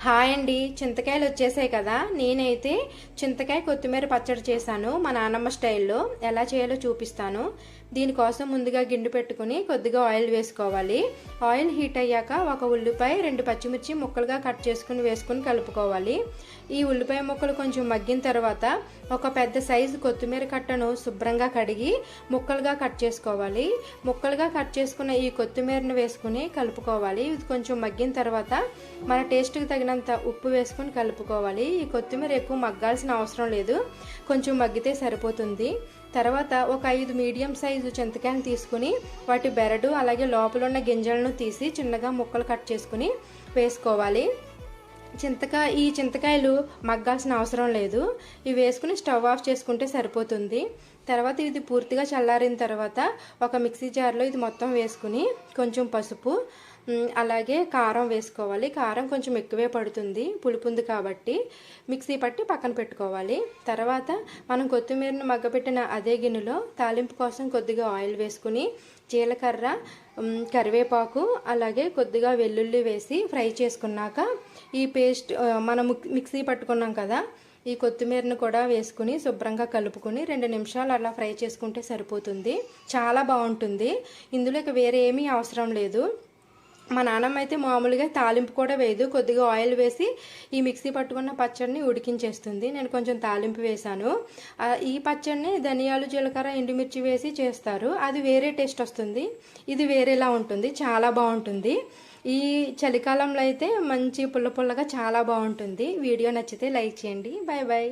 Hi అండి. చింతకాయలు వచ్చేసాయి కదా. నేనైతే చింతకాయ కొత్తిమీర పచ్చడి చేశాను మా నాన్నమ్మ స్టైల్లో. ఎలా చేయాలో చూపిస్తాను. దీనికోసం ముందుగా గిండు పెట్టుకుని కొద్దిగా ఆయిల్ వేసుకోవాలి. ఆయిల్ హీట్ అయ్యాక ఒక ఉల్లిపాయ రెండు పచ్చిమిర్చి ముక్కలుగా కట్ చేసుకుని వేసుకుని కలుపుకోవాలి. ఈ ఉల్లిపాయ ముక్కలు కొంచెం మగ్గిన తర్వాత ఒక పెద్ద సైజు కొత్తిమీర కట్టను శుభ్రంగా కడిగి ముక్కలుగా కట్ చేసుకోవాలి. ముక్కలుగా కట్ చేసుకున్న ఈ కొత్తిమీరను వేసుకుని కలుపుకోవాలి. ఇది కొంచెం మగ్గిన తర్వాత మన టేస్ట్కి తగినంత ఉప్పు వేసుకుని కలుపుకోవాలి. ఈ కొత్తిమీర ఎక్కువ మగ్గాల్సిన అవసరం లేదు. కొంచెం మగ్గితే సరిపోతుంది. తర్వాత ఒక ఐదు మీడియం సైజు చింతకాయలు తీసుకుని వాటి బెరడు అలాగే లోపల ఉన్న గింజలను తీసి చిన్నగా ముక్కలు కట్ చేసుకుని వేసుకోవాలి. చింతకాయ ఈ చింతకాయలు మగ్గాల్సిన అవసరం లేదు. ఇవి వేసుకుని స్టవ్ ఆఫ్ చేసుకుంటే సరిపోతుంది. తర్వాత ఇది పూర్తిగా చల్లారిన తర్వాత ఒక మిక్సీ జార్లో ఇది మొత్తం వేసుకుని కొంచెం పసుపు అలాగే కారం వేసుకోవాలి. కారం కొంచెం ఎక్కువే పడుతుంది పులుపు ఉంది కాబట్టి. మిక్సీ పట్టి పక్కన పెట్టుకోవాలి. తర్వాత మనం కొత్తిమీరను మగ్గపెట్టిన అదే గిన్నెలో తాలింపు కోసం కొద్దిగా ఆయిల్ వేసుకుని జీలకర్ర కరివేపాకు అలాగే కొద్దిగా వెల్లుల్లి వేసి ఫ్రై చేసుకున్నాక ఈ పేస్ట్ మనం మిక్సీ పట్టుకున్నాం కదా ఈ కొత్తిమీరను కూడా వేసుకుని శుభ్రంగా కలుపుకొని రెండు నిమిషాలు అలా ఫ్రై చేసుకుంటే సరిపోతుంది. చాలా బాగుంటుంది. ఇందులో ఇక వేరే ఏమీ అవసరం లేదు. మా నాన్నమ్మ అయితే మామూలుగా తాలింపు కూడా వేయదు. కొద్దిగా ఆయిల్ వేసి ఈ మిక్సీ పట్టుకున్న పచ్చడిని ఉడికించేస్తుంది. నేను కొంచెం తాలింపు వేశాను. ఈ పచ్చడిని ధనియాలు జీలకర్ర ఎండుమిర్చి వేసి చేస్తారు. అది వేరే టేస్ట్ వస్తుంది. ఇది వేరేలా ఉంటుంది. చాలా బాగుంటుంది. ఈ చలికాలంలో అయితే మంచి పుల్ల పుల్లగా చాలా బాగుంటుంది. వీడియో నచ్చితే లైక్ చేయండి. Bye bye